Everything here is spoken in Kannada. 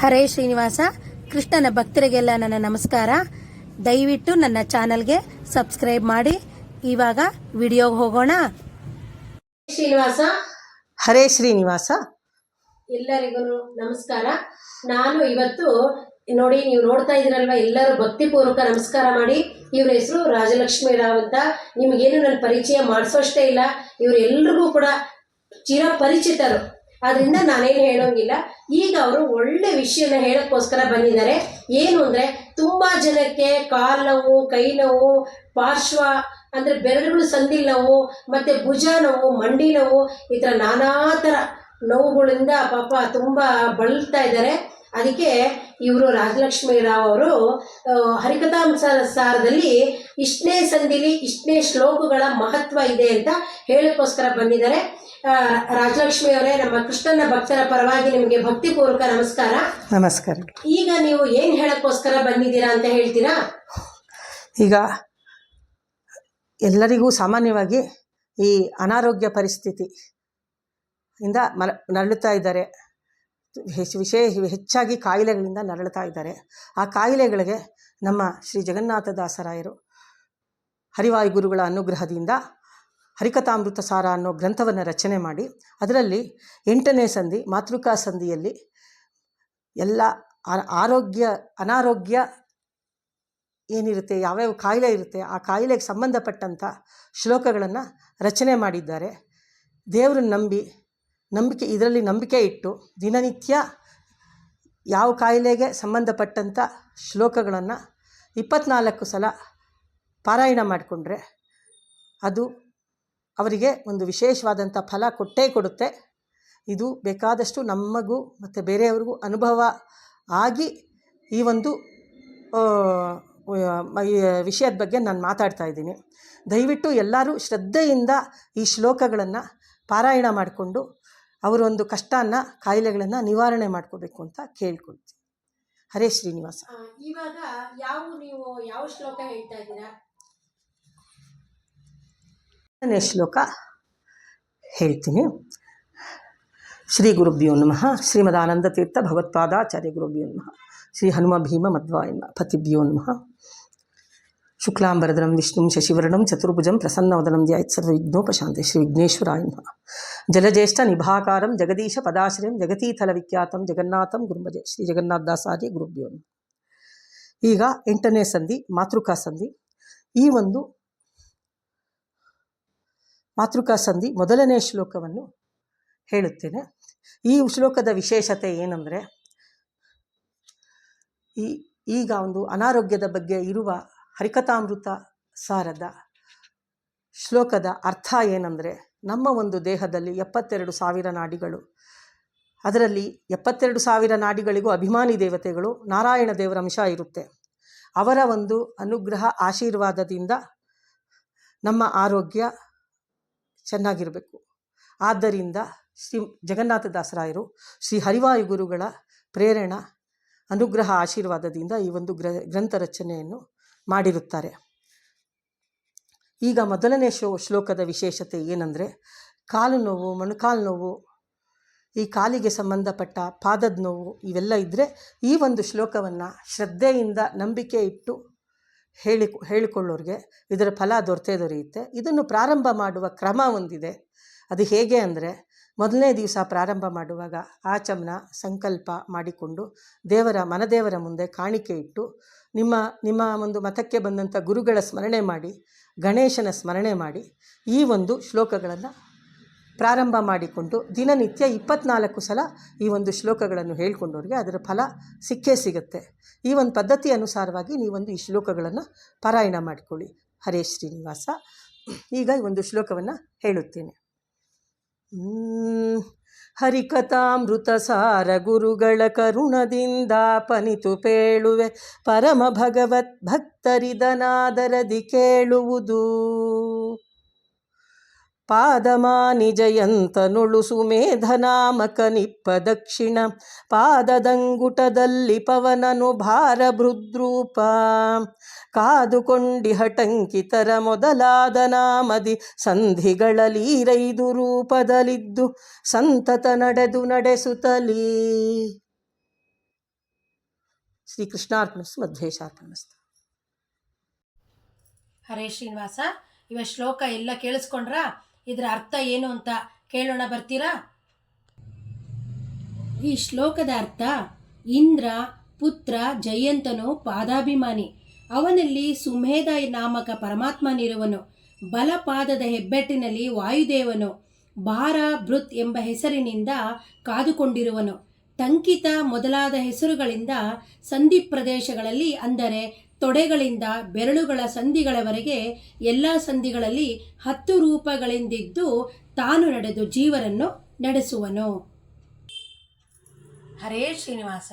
ಹರೇ ಶ್ರೀನಿವಾಸ ಕೃಷ್ಣನ ಭಕ್ತರಿಗೆಲ್ಲ ನನ್ನ ನಮಸ್ಕಾರ. ದಯವಿಟ್ಟು ನನ್ನ ಚಾನಲ್ಗೆ ಸಬ್ಸ್ಕ್ರೈಬ್ ಮಾಡಿ. ಇವಾಗ ವಿಡಿಯೋಗೆ ಹೋಗೋಣ. ಶ್ರೀನಿವಾಸ. ಹರೇ ಶ್ರೀನಿವಾಸ. ಎಲ್ಲರಿಗೂ ನಮಸ್ಕಾರ. ನಾನು ಇವತ್ತು ನೋಡಿ ನೀವು ನೋಡ್ತಾ ಇದ್ದೀರಲ್ವ ಎಲ್ಲರೂ ಭಕ್ತಿಪೂರ್ವಕ ನಮಸ್ಕಾರ ಮಾಡಿ. ಇವ್ರ ಹೆಸರು ರಾಜಲಕ್ಷ್ಮಿ ರಾವ್ ಅಂತ. ನಿಮಗೇನು ನನ್ನ ಪರಿಚಯ ಮಾಡಿಸೋಷ್ಟೇ ಇಲ್ಲ. ಇವರೆಲ್ರಿಗೂ ಕೂಡ ಚಿರಪರಿಚಿತರು. ಆದ್ರಿಂದ ನಾನೇನು ಹೇಳೋಂಗಿಲ್ಲ. ಈಗ ಅವರು ಒಳ್ಳೆ ವಿಷಯನ ಹೇಳೋಕ್ಕೋಸ್ಕರ ಬಂದಿದ್ದಾರೆ. ಏನು ಅಂದರೆ ತುಂಬ ಜನಕ್ಕೆ ಕಾಲು ನೋವು, ಕೈ ನೋವು, ಪಾರ್ಶ್ವ ಅಂದರೆ ಬೆರಳುಗಳು ಸಂದಿಲ್ ನೋವು, ಮತ್ತು ಭುಜ ನೋವು, ಮಂಡಿ ನೋವು, ಈ ಥರ ನಾನಾ ಥರ ನೋವುಗಳಿಂದ ಪಾಪ ತುಂಬ ಬಳಲ್ತಾ ಇದ್ದಾರೆ. ಅದಕ್ಕೆ ಇವರು ರಾಜಲಕ್ಷ್ಮಿ ರಾವ್ ಅವರು ಹರಿಕಥಾಂಸಾರ ಹರಿಕಥಾಂಸ ಸಾರದಲ್ಲಿ ಇಷ್ಟನೇ ಸಂಧಿಲಿ ಇಷ್ಟನೇ ಶ್ಲೋಕಗಳ ಮಹತ್ವ ಇದೆ ಅಂತ ಹೇಳಕ್ಕೋಸ್ಕರ ಬಂದಿದ್ದಾರೆ. ರಾಜಲಕ್ಷ್ಮಿ ಅವರೇ ನಮ್ಮ ಕೃಷ್ಣನ ಭಕ್ತರ ಪರವಾಗಿ ನಿಮಗೆ ಭಕ್ತಿಪೂರ್ವಕ ನಮಸ್ಕಾರ. ನಮಸ್ಕಾರ. ಈಗ ನೀವು ಏನು ಹೇಳಕ್ಕೋಸ್ಕರ ಬಂದಿದ್ದೀರಾ ಅಂತ ಹೇಳ್ತೀರಾ? ಈಗ ಎಲ್ಲರಿಗೂ ಸಾಮಾನ್ಯವಾಗಿ ಈ ಅನಾರೋಗ್ಯ ಪರಿಸ್ಥಿತಿ ಇಂದ ಮರ ನರಳುತ್ತಾ ಇದ್ದಾರೆ. ವಿಶೇಷ ಹೆಚ್ಚಾಗಿ ಕಾಯಿಲೆಗಳಿಂದ ನರಳುತ್ತಾ ಇದ್ದಾರೆ. ಆ ಕಾಯಿಲೆಗಳಿಗೆ ನಮ್ಮ ಶ್ರೀ ಜಗನ್ನಾಥ ದಾಸರಾಯರು ಹರಿವಾಯು ಗುರುಗಳ ಅನುಗ್ರಹದಿಂದ ಹರಿಕಥಾಮೃತ ಸಾರ ಅನ್ನೋ ಗ್ರಂಥವನ್ನು ರಚನೆ ಮಾಡಿ, ಅದರಲ್ಲಿ ಎಂಟನೇ ಸಂಧಿ, ಮಾತೃಕಾ ಸಂಧಿಯಲ್ಲಿ ಎಲ್ಲ ಆರೋಗ್ಯ, ಅನಾರೋಗ್ಯ ಏನಿರುತ್ತೆ, ಯಾವ್ಯಾವ ಕಾಯಿಲೆ ಇರುತ್ತೆ, ಆ ಕಾಯಿಲೆಗೆ ಸಂಬಂಧಪಟ್ಟಂಥ ಶ್ಲೋಕಗಳನ್ನು ರಚನೆ ಮಾಡಿದ್ದಾರೆ. ದೇವ್ರನ್ನ ನಂಬಿ ನಂಬಿಕೆ, ಇದರಲ್ಲಿ ನಂಬಿಕೆ ಇಟ್ಟು ದಿನನಿತ್ಯ ಯಾವ ಕಾಯಿಲೆಗೆ ಸಂಬಂಧಪಟ್ಟಂಥ ಶ್ಲೋಕಗಳನ್ನು ಇಪ್ಪತ್ನಾಲ್ಕು ಸಲ ಪಾರಾಯಣ ಮಾಡಿಕೊಂಡ್ರೆ ಅದು ಅವರಿಗೆ ಒಂದು ವಿಶೇಷವಾದಂಥ ಫಲ ಕೊಟ್ಟೇ ಕೊಡುತ್ತೆ. ಇದು ಬೇಕಾದಷ್ಟು ನಮಗೂ ಮತ್ತು ಬೇರೆಯವ್ರಿಗೂ ಅನುಭವ ಆಗಿ ಈ ಒಂದು ವಿಷಯದ ಬಗ್ಗೆ ನಾನು ಮಾತಾಡ್ತಾ ಇದ್ದೀನಿ. ದಯವಿಟ್ಟು ಎಲ್ಲರೂ ಶ್ರದ್ಧೆಯಿಂದ ಈ ಶ್ಲೋಕಗಳನ್ನು ಪಾರಾಯಣ ಮಾಡಿಕೊಂಡು ಅವರೊಂದು ಕಷ್ಟನ ಕಾಯಿಲೆಗಳನ್ನು ನಿವಾರಣೆ ಮಾಡ್ಕೋಬೇಕು ಅಂತ ಕೇಳ್ಕೊಳ್ತೀವಿ. ಹರೇ ಶ್ರೀನಿವಾಸ. ಇವಾಗ ಯಾವ ನೀವು ಯಾವ ಶ್ಲೋಕ ಹೇಳ್ತಾ ಇದ್ದೀರಾ? ಎರಡನೇ ಶ್ಲೋಕ ಹೇಳ್ತೀನಿ. ಶ್ರೀ ಗುರುಭ್ಯೋ ನಮಃ. ಶ್ರೀಮದಾನಂದ ತೀರ್ಥ ಭಗವತ್ಪಾದಾಚಾರ್ಯ ಗುರುಭ್ಯೋ ನಮಃ. ಶ್ರೀ ಹನುಮ ಭೀಮ ಮಧ್ವಾಯ ಪತಿಭ್ಯೋ ನಮಃ. ಶುಕ್ಲಾಂಬರದರಂ ವಿಷ್ಣುಂ, ಶಶಿವರ್ಣಂ, ಚತುರ್ಭುಜಂ, ಪ್ರಸನ್ನವದನಂ ಧ್ಯಾಯತ್ ಶ್ರೀ ವಿಘ್ನೇಶ್ವರಾಯ ನಮಃ. ಜಲಜ್ಯೇಷ್ಠ ನಿಭಾಕಾರಂ, ಜಗದೀಶ ಪದಾಶ್ರಯಂ, ಜಗತೀಥಲ ವಿಖ್ಯಾತಂ, ಜಗನ್ನಾಥಂ ಗುರುಭಜೆ, ಶ್ರೀ ಜಗನ್ನಾಥದಾಸಾರ್ಯ ಗುರುಭ್ಯೋ ಈಗ ಎಂಟನೇ ಸಂಧಿ, ಮಾತೃಕಾ ಸಂಧಿ. ಈ ಒಂದು ಮಾತೃಕಾ ಸಂಧಿ ಮೊದಲನೇ ಶ್ಲೋಕವನ್ನು ಹೇಳುತ್ತೇನೆ. ಈ ಶ್ಲೋಕದ ವಿಶೇಷತೆ ಏನಂದರೆ, ಈ ಈಗ ಒಂದು ಅನಾರೋಗ್ಯದ ಬಗ್ಗೆ ಇರುವ ಹರಿಕಥಾಮೃತ ಸಾರದ ಶ್ಲೋಕದ ಅರ್ಥ ಏನಂದರೆ, ನಮ್ಮ ಒಂದು ದೇಹದಲ್ಲಿ ಎಪ್ಪತ್ತೆರಡು ಸಾವಿರ ನಾಡಿಗಳು. ಅದರಲ್ಲಿ ಎಪ್ಪತ್ತೆರಡು ಸಾವಿರ ನಾಡಿಗಳಿಗೂ ಅಭಿಮಾನಿ ದೇವತೆಗಳು ನಾರಾಯಣ ದೇವರ ಅಂಶ ಇರುತ್ತೆ. ಅವರ ಒಂದು ಅನುಗ್ರಹ ಆಶೀರ್ವಾದದಿಂದ ನಮ್ಮ ಆರೋಗ್ಯ ಚೆನ್ನಾಗಿರಬೇಕು. ಆದ್ದರಿಂದ ಶ್ರೀ ಜಗನ್ನಾಥದಾಸರಾಯರು ಶ್ರೀ ಹರಿವಾಯು ಗುರುಗಳ ಪ್ರೇರಣಾ, ಅನುಗ್ರಹ ಆಶೀರ್ವಾದದಿಂದ ಈ ಒಂದು ಗ್ರ ಗ್ರಂಥ ರಚನೆಯನ್ನು ಮಾಡಿರುತ್ತಾರೆ. ಈಗ ಮೊದಲನೇ ಶೋ ಶ್ಲೋಕದ ವಿಶೇಷತೆ ಏನಂದರೆ, ಕಾಲು ನೋವು, ಮೊಣಕಾಲು ನೋವು, ಈ ಕಾಲಿಗೆ ಸಂಬಂಧಪಟ್ಟ ಪಾದದ ನೋವು ಇವೆಲ್ಲ ಇದ್ದರೆ ಈ ಒಂದು ಶ್ಲೋಕವನ್ನು ಶ್ರದ್ಧೆಯಿಂದ ನಂಬಿಕೆ ಇಟ್ಟು ಹೇಳಿ, ಹೇಳಿಕೊಳ್ಳೋರಿಗೆ ಇದರ ಫಲ ದೊರೆತೇ ದೊರೆಯುತ್ತೆ. ಇದನ್ನು ಪ್ರಾರಂಭ ಮಾಡುವ ಕ್ರಮ ಒಂದಿದೆ. ಅದು ಹೇಗೆ ಅಂದರೆ ಮೊದಲನೇ ದಿವಸ ಪ್ರಾರಂಭ ಮಾಡುವಾಗ ಆಚಮನ ಸಂಕಲ್ಪ ಮಾಡಿಕೊಂಡು ದೇವರ ಮನದೇವರ ಮುಂದೆ ಕಾಣಿಕೆ ಇಟ್ಟು ನಿಮ್ಮ ನಿಮ್ಮ ಒಂದು ಮತಕ್ಕೆ ಬಂದಂಥ ಗುರುಗಳ ಸ್ಮರಣೆ ಮಾಡಿ, ಗಣೇಶನ ಸ್ಮರಣೆ ಮಾಡಿ ಈ ಒಂದು ಶ್ಲೋಕಗಳನ್ನು ಪ್ರಾರಂಭ ಮಾಡಿಕೊಂಡು ದಿನನಿತ್ಯ ಇಪ್ಪತ್ನಾಲ್ಕು ಸಲ ಈ ಒಂದು ಶ್ಲೋಕಗಳನ್ನು ಹೇಳ್ಕೊಂಡವ್ರಿಗೆ ಅದರ ಫಲ ಸಿಕ್ಕೇ ಸಿಗುತ್ತೆ. ಈ ಒಂದು ಪದ್ಧತಿ ಅನುಸಾರವಾಗಿ ನೀವೊಂದು ಈ ಶ್ಲೋಕಗಳನ್ನು ಪಾರಾಯಣ ಮಾಡಿಕೊಳ್ಳಿ. ಹರೇ ಶ್ರೀನಿವಾಸ. ಈಗ ಈ ಒಂದು ಶ್ಲೋಕವನ್ನು ಹೇಳುತ್ತೇನೆ. ಹ್ಮ್. ಹರಿಕಥಾಮೃತ ಸಾರ ಗುರುಗಳ ಕರುಣದಿಂದ ಪನಿತು ಪೇಳುವೆ ಪರಮ ಭಗವತ್ ಭಕ್ತರಿದನಾದರದಿ ಕೇಳುವುದು ಸುಮೇಧನಾಮಕ ನಿಪ್ಪ ದಕ್ಷಿಣ. ಪಾದದಂಗುಟದಲ್ಲಿ ಪವನನು ಭಾರ ಭೃದ್ರೂಪ ಕಾದುಕೊಂಡಿ ಹಟಂಕಿತರ ಮೊದಲಾದ ನಾಮದಿ ಸಂಧಿಗಳಲೀರೈದು ರೂಪದಲ್ಲಿದ್ದು ಸಂತತ ನಡೆದು ನಡೆಸುತ್ತಲೀ. ಶ್ರೀ ಕೃಷ್ಣಾರ್ಪಣಸ್ತು ಮಧ್ವೇಶಾರ್ಪಣಸ್ತು. ಹರೇ ಶ್ರೀನಿವಾಸ, ಇವ ಶ್ಲೋಕ ಎಲ್ಲ ಕೇಳಿಸ್ಕೊಂಡ್ರಾ? ಇದರ ಅರ್ಥ ಏನು ಅಂತ ಕೇಳೋಣ, ಬರ್ತೀರಾ? ಈ ಶ್ಲೋಕದ ಅರ್ಥ, ಇಂದ್ರ ಪುತ್ರ ಜಯಂತನು ಪಾದಾಭಿಮಾನಿ. ಅವನಲ್ಲಿ ಸುಮೇಧ ನಾಮಕ ಪರಮಾತ್ಮನಿರುವನು ಬಲಪಾದದ ಹೆಬ್ಬೆಟ್ಟಿನಲ್ಲಿ ವಾಯುದೇವನು. ಭಾರ ಭೃತ್ ಎಂಬ ಹೆಸರಿನಿಂದ ಕಾದುಕೊಂಡಿರುವನು. ಟಂಕಿತ ಮೊದಲಾದ ಹೆಸರುಗಳಿಂದ ಸಂಧಿ ಪ್ರದೇಶಗಳಲ್ಲಿ ಅಂದರೆ ತೊಡೆಗಳಿಂದ ಬೆರಳುಗಳ ಸಂಧಿಗಳವರೆಗೆ ಎಲ್ಲ ಸಂಧಿಗಳಲ್ಲಿ ಹತ್ತು ರೂಪಗಳಿಂದಿದ್ದು ತಾನು ನಡೆದು ಜೀವರನ್ನು ನಡೆಸುವನು. ಹರೇ ಶ್ರೀನಿವಾಸ.